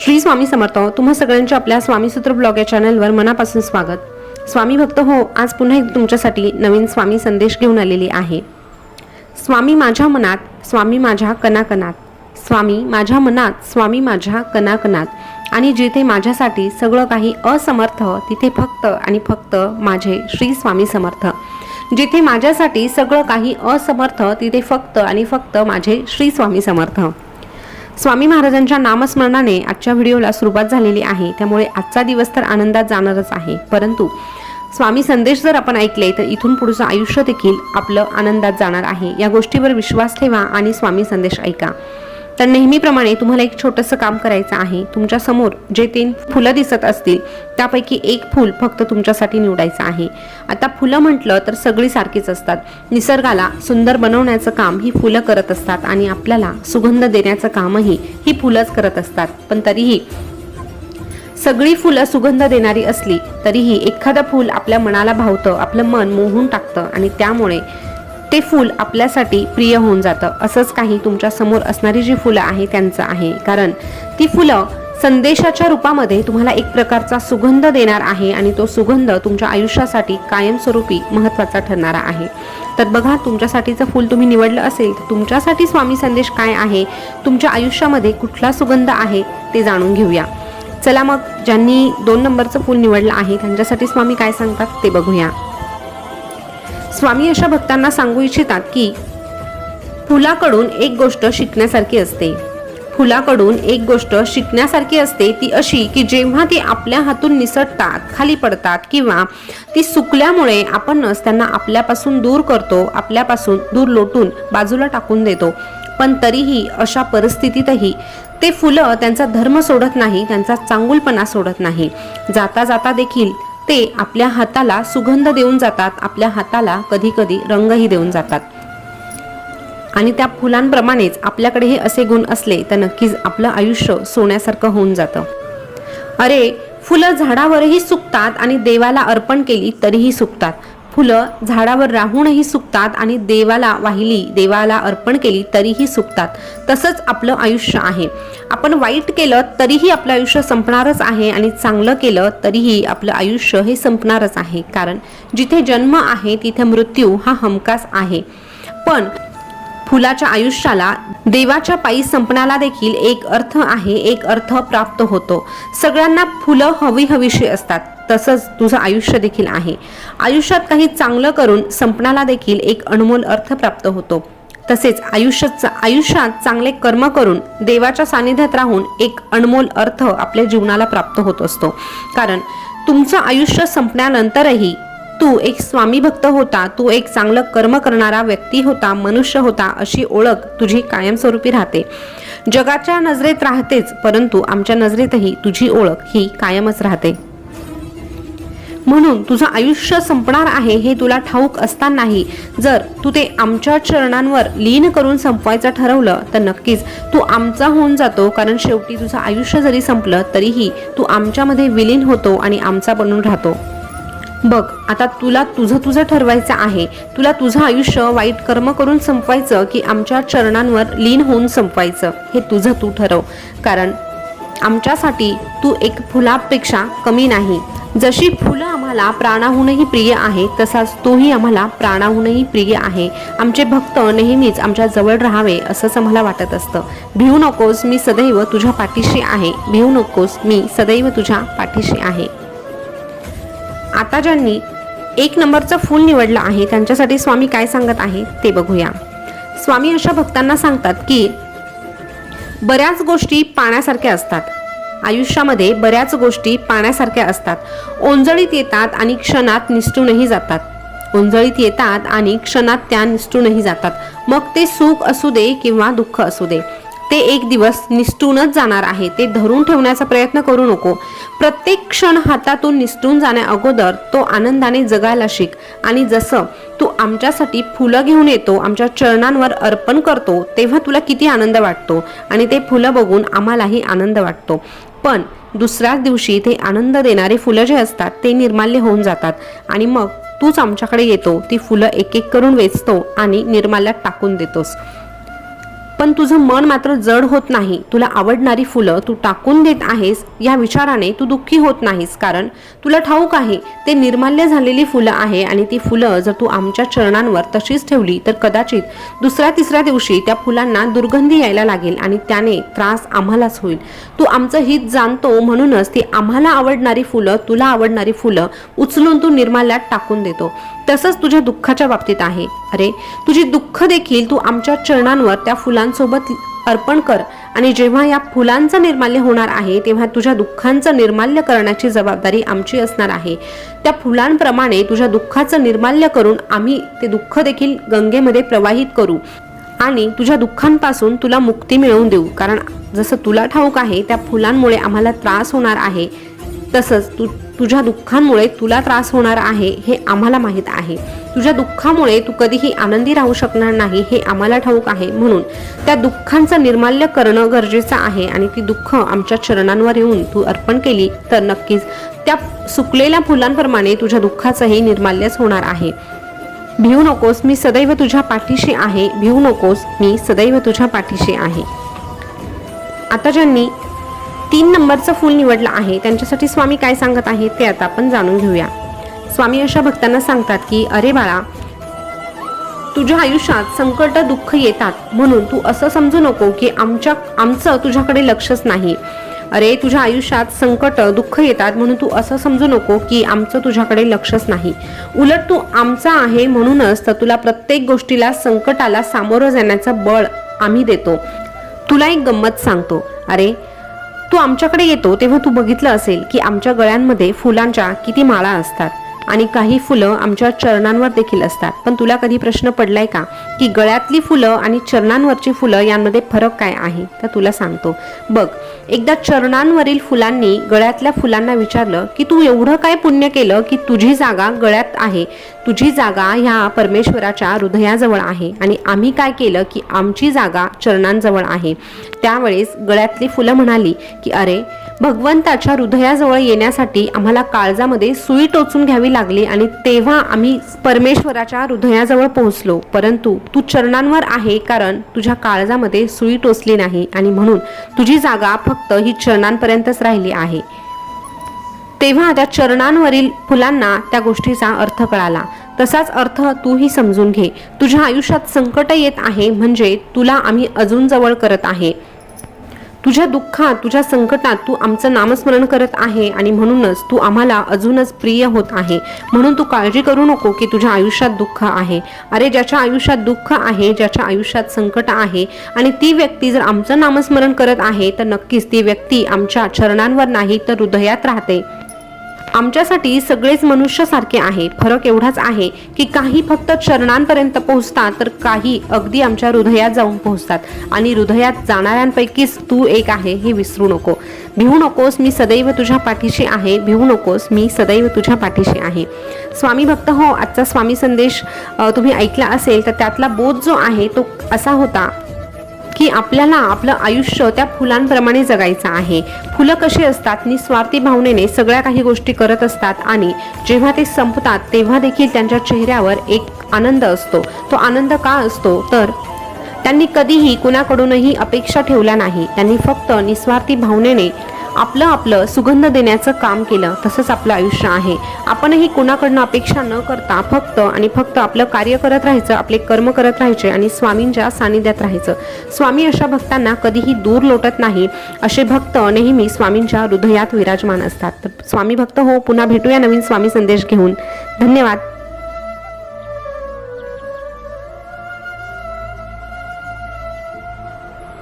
श्री स्वामी समर्थ तुम्हा सगळ्यांच्या आपल्या स्वामीसूत्र ब्लॉग या चॅनलवर मनापासून स्वागत. स्वामी भक्त हो आज पुन्हा एक तुमच्यासाठी नवीन स्वामी संदेश घेऊन आलेली आहे. स्वामी माझ्या मनात स्वामी माझ्या कणाकणात. स्वामी माझ्या मनात स्वामी माझ्या कणाकणात. आणि जिथे माझ्यासाठी सगळं काही असमर्थ तिथे फक्त आणि फक्त माझे श्री स्वामी समर्थ. जिथे माझ्यासाठी सगळं काही असमर्थ तिथे फक्त आणि फक्त माझे श्री स्वामी समर्थ. स्वामी महाराजांच्या नामस्मरणाने आजच्या व्हिडिओला सुरुवात झालेली आहे. त्यामुळे आजचा दिवस तर आनंदात जाणारच आहे. परंतु स्वामी संदेश जर आपण ऐकले तर इथून पुढचं आयुष्य देखील आपलं आनंदात जाणार आहे. या गोष्टीवर विश्वास ठेवा आणि स्वामी संदेश ऐका. तर नेहमीप्रमाणे तुम्हाला एक छोटंसं काम करायचं आहे. तुमच्यासमोर जे तीन फुलं दिसत असतील त्यापैकी एक फूल फक्त तुमच्यासाठी निवडायचं आहे. आता फुलं म्हटलं तर सगळी सारखीच असतात. निसर्गाला सुंदर बनवण्याचं काम ही फुलं करत असतात आणि आपल्याला सुगंध देण्याचं कामही ही फुलंच करत असतात. पण तरीही सगळी फुलं सुगंध देणारी असली तरीही एखादं फूल आपल्या मनाला भावतं आपलं मन मोहून टाकतं आणि त्यामुळे ते फूल आपल्यासाठी प्रिय होऊन जातं. असंच काही तुमच्यासमोर असणारी जी फुलं आहे त्यांचं आहे. कारण ती फुलं संदेशाच्या रूपामध्ये तुम्हाला एक प्रकारचा सुगंध देणार आहे आणि तो सुगंध तुमच्या आयुष्यासाठी कायमस्वरूपी महत्त्वाचा ठरणारा आहे. तर बघा तुमच्यासाठीचं फूल तुम्ही निवडलं असेल तर तुमच्यासाठी स्वामी संदेश काय आहे? तुमच्या आयुष्यामध्ये कुठला सुगंध आहे? ते जाणून घेऊया. चला मग ज्यांनी दोन नंबरचं फूल निवडलं आहे त्यांच्यासाठी स्वामी काय सांगतात ते बघूया. स्वामी अशा भक्तांना सांगू इच्छितात की फुलाकडून एक गोष्ट शिकण्यासारखी असते. फुलाकडून एक गोष्ट शिकण्यासारखी असते ती अशी की जेव्हा ती आपल्या हातून निसटतात खाली पडतात किंवा ती सुकल्यामुळे आपणच त्यांना आपल्यापासून दूर करतो आपल्यापासून दूर लोटून बाजूला टाकून देतो. पण तरीही अशा परिस्थितीतही ते फुलं त्यांचा धर्म सोडत नाही त्यांचा चांगुलपणा सोडत नाही. जाता जाता देखील ते आपल्या हाताला सुगंध देऊन जातात आपल्या हाताला कधी कधी रंगही देऊन जातात. आणि त्या फुलांप्रमाणेच आपल्याकडेही असे गुण असले तर नक्कीच आपलं आयुष्य सोन्यासारखं होऊन जातं. अरे फुलं झाडावरही सुकतात आणि देवाला अर्पण केली तरीही सुकतात. फुलं झाडावर राहूनही सुकतात आणि देवाला वाहिली देवाला अर्पण केली तरीही सुकतात. तसंच आपलं आयुष्य आहे. आपण वाईट केलं तरीही आपलं आयुष्य संपणारच आहे आणि चांगलं केलं तरीही आपलं आयुष्य हे संपणारच आहे. कारण जिथे जन्म आहे तिथे मृत्यू हा हमखास आहे. पण फुलाच्या आयुष्याला देवाच्या पायी संपण्याला देखील एक अर्थ आहे एक अर्थ प्राप्त होतो. सगळ्यांना फुलं हवी हवीशी असतात तसंच तुझं आयुष्य देखील आहे. आयुष्यात काही चांगलं करून संपण्याला देखील एक अनमोल अर्थ प्राप्त होतो. तसेच आयुष्यात आयुष्यात चांगले कर्म करून देवाच्या सानिध्यात राहून एक अनमोल अर्थ आपल्या जीवनाला प्राप्त होत असतो. कारण तुमचं आयुष्य संपल्यानंतरही तू एक स्वामी भक्त होता तू एक चांगलं कर्म करणारा व्यक्ती होता मनुष्य होता अशी ओळख तुझी कायमस्वरूपी राहते. जगाच्या नजरेत राहतेच परंतु आमच्या नजरेतही तुझी ओळख ही कायमच राहते. म्हणून तुझं आयुष्य संपणार आहे हे तुला ठाऊक असतानाही जर तू ते आमच्या चरणांवर लीन करून संपवायचं ठरवलं तर नक्कीच तू आमचा होऊन जातो कारण शेवटी तुझं आयुष्य जरी संपलं तरीही तू आमच्यामध्ये विलीन होतो आणि आमचा बनून राहतो. बघ आता तुला तुझं तुझं ठरवायचं आहे. तुला तुझं आयुष्य वाईट कर्म करून संपवायचं की आमच्या चरणांवर लीन होऊन संपवायचं. हे तुझं तू ठरव. कारण आमच्यासाठी तू एक फुलापेक्षा कमी नाही. जशी फुलं आम्हाला प्राणाहूनही प्रिय आहे तसाच तोही आम्हाला प्राणाहूनही प्रिय आहे. आमचे भक्त नेहमीच आमच्या जवळ राहावे असंच आम्हाला वाटत असतं. भिवू नकोस मी सदैव तुझ्या पाठीशी आहे. भिवू नकोस मी सदैव तुझ्या पाठीशी आहे. आता ज्यांनी एक नंबरचं फूल निवडलं आहे त्यांच्यासाठी स्वामी काय सांगत आहे ते बघूया. स्वामी अशा भक्तांना सांगतात की बऱ्याच गोष्टी पाण्यासारख्या असतात. आयुष्यामध्ये बऱ्याच गोष्टी पाण्यासारख्या असतात. ओंजळीत येतात आणि क्षणात निसटूनही जातात. ओंजळीत येतात आणि क्षणात त्या निसटूनही जातात. मग ते सुख असू दे किंवा दुःख असू दे. ते एक दिवस निसटूनच जाणार आहे. ते धरून ठेवण्याचा प्रयत्न करू नको. प्रत्येक क्षण हातातून निसटून जाण्या अगोदर तो आनंदाने जगायला शिक. आणि जसं तू आमच्यासाठी फुलं घेऊन येतो आमच्या चरणांवर अर्पण करतो तेव्हा तुला किती आनंद वाटतो. आणि ते फुलं बघून आम्हालाही आनंद वाटतो. पण दुसऱ्याच दिवशी ते आनंद देणारे फुलं जे असतात ते निर्माल्य होऊन जातात. आणि मग तूच आमच्याकडे येतो ती फुलं एक एक करून वेचतो आणि निर्माल्यात टाकून देतोस. पण तुझं मन मात्र जड होत नाही. तुला आवडणारी फुलं तू टाकून देत आहेस या विचाराने तू दुःखी होत नाहीस. कारण तुला ठाऊक आहे ते निर्माल्य झालेली फुलं आहे आणि ती फुलं जर तू आमच्या चरणांवर तशीच ठेवली तर कदाचित दुसऱ्या तिसऱ्या दिवशी त्या फुलांना दुर्गंधी यायला लागेल आणि त्याने त्रास आम्हालाच होईल. तू आमचं हित जाणतो म्हणूनच ती आम्हाला आवडणारी फुलं तुला आवडणारी फुलं उचलून तू निर्माल्यात टाकून देतो. तसंच तुझ्या दुःखाच्या बाबतीत आहे. अरे तुझी दुःख देखील तू आमच्या चरणांवर त्या फुलांसोबत अर्पण कर आणि जेव्हा या फुलांचं निर्माल्य होणार आहे तेव्हा तुझ्या दुःखांचं निर्माल्य करण्याची जबाबदारी आमची असणार आहे. त्या फुलांप्रमाणे तुझ्या दुःखाचं निर्माल्य करून आम्ही ते दुःख देखील गंगेमध्ये प्रवाहित करू आणि तुझ्या दुःखांपासून तुला मुक्ती मिळवून देऊ. कारण जसं तुला ठाऊक आहे त्या फुलांमुळे आम्हाला त्रास होणार आहे तसंच तू तुझ्या दुःखांमुळे तुला त्रास होणार आहे हे आम्हाला माहीत आहे. तुझ्या दुःखामुळे तू कधीही आनंदी राहू शकणार नाही हे आम्हाला ठाऊक आहे. म्हणून त्या दुःखांचं निर्माल्य करणं गरजेचं आहे आणि ती दुःख आमच्या चरणांवर येऊन तू अर्पण केली तर नक्कीच त्या सुकलेल्या फुलांप्रमाणे तुझ्या दुःखाचंही निर्माल्यच होणार आहे. भिवू नकोस मी सदैव तुझ्या पाठीशी आहे. भिवू नकोस मी सदैव तुझ्या पाठीशी आहे. आता ज्यांनी तीन नंबरचं फूल निवडलं आहे. त्यांच्यासाठी स्वामी काय सांगत आहेत ते आता आपण जाणून घेऊया. स्वामी अशा भक्तांना सांगतात की अरे बाळा तुझ्या आयुष्यात संकट दुःख येतात. म्हणून तू असं समजू नको की आमच्या आमचं तुझ्याकडे लक्षच नाही. अरे तुझ्या आयुष्यात संकट दुःख येतात. म्हणून तू असं समजू नको की आमचं तुझ्याकडे लक्षच नाही. उलट तू आमचा आहे म्हणूनच तर तुला प्रत्येक गोष्टीला संकटाला सामोरं जाण्याचं बळ आम्ही देतो. तुला एक गंमत सांगतो. अरे तू आमच्याकडे येतो तेव्हा तू बघितलं असेल की आमच्या गळ्यांमध्ये फुलांच्या किती माळा असतात. आणि काही फुलं आमच्या चरणांवर देखील असतात. पण तुला कधी प्रश्न पडलाय का? की गळ्यातली फुलं आणि चरणांवरची फुलं यांमध्ये फरक काय आहे? तर तुला सांगतो. बघ एकदा चरणांवरील फुलांनी गळ्यातल्या फुलांना विचारलं की तू एवढं काय पुण्य केलं की तुझी जागा गळ्यात आहे? तुझी जागा ह्या परमेश्वराच्या हृदयाजवळ आहे. आणि आम्ही काय केलं की आमची जागा चरणांजवळ आहे. त्यावेळेस गळ्यातली फुलं म्हणाली की अरे भगवंताच्या हृदयाजवळ येण्यासाठी आम्हाला काळजामध्ये सुई टोचून घ्यावी लागली आणि तेव्हा आम्ही परमेश्वराच्या हृदयाजवळ पोहोचलो. परंतु तू चरणांवर आहे कारण तुझ्या काळजामध्ये सुई टोचली नाही आणि म्हणून तुझी जागा फक्त ही चरणांपर्यंतच राहिली आहे. तेव्हा त्या चरणांवरील फुलांना त्या गोष्टीचा अर्थ कळाला. तसाच अर्थ तूही समजून घे. तुझ्या आयुष्यात संकट येत आहे म्हणजे तुला आम्ही अजून जवळ करत आहे. तुझ्या दुःखात तुझ्या संकटात तू आमचं नामस्मरण करत आहे आणि म्हणूनच तू आम्हाला अजूनच प्रिय होत आहे. म्हणून तू काळजी करू नको की तुझ्या आयुष्यात दुःख आहे. अरे ज्याच्या आयुष्यात दुःख आहे ज्याच्या आयुष्यात संकट आहे आणि ती व्यक्ती जर आमचं नामस्मरण करत आहे तर नक्कीच ती व्यक्ती आमच्या चरणांवर नाही तर हृदयात राहते. आमच्यासाठी सगळेच मनुष्यासारखे आहे फरक एवढाच आहे की काही फक्त चरणांपर्यंत पोहोचतात तर काही अगदी आमच्या हृदयात जाऊन पोहोचतात. आणि हृदयात जाणाऱ्यांपैकीच तू एक आहे हे विसरू नको. भिवू नकोस मी सदैव तुझ्या पाठीशी आहे. भिवू नकोस मी सदैव तुझ्या पाठीशी आहे. स्वामी भक्त हो आजचा स्वामी संदेश तुम्ही ऐकला असेल तर त्यातला बोध जो आहे तो असा होता की आपल्याला आपलं आयुष्य त्या फुलांप्रमाणे जगायचं आहे. फुलं कशी असतात? निस्वार्थी भावनेने सगळ्या काही गोष्टी करत असतात आणि जेव्हा ते संपतात तेव्हा देखील त्यांच्या चेहऱ्यावर एक आनंद असतो. तो आनंद का असतो? तर त्यांनी कधीही कुणाकडूनही अपेक्षा ठेवल्या नाही. त्यांनी फक्त निस्वार्थी भावनेने आपलं आपलं सुगंध देण्याचं काम केलं तसंच आपलं आयुष्य आहे. आपणही कोणाकडनं अपेक्षा न करता फक्त आणि फक्त आपलं कार्य करत राहायचं आपले कर्म करत राहायचे आणि स्वामींच्या सानिध्यात राहायचं. स्वामी अशा भक्तांना कधीही दूर लोटत नाही असे भक्त नेहमी स्वामींच्या हृदयात विराजमान असतात. तर स्वामी भक्त हो पुन्हा भेटूया नवीन स्वामी संदेश घेऊन. धन्यवाद.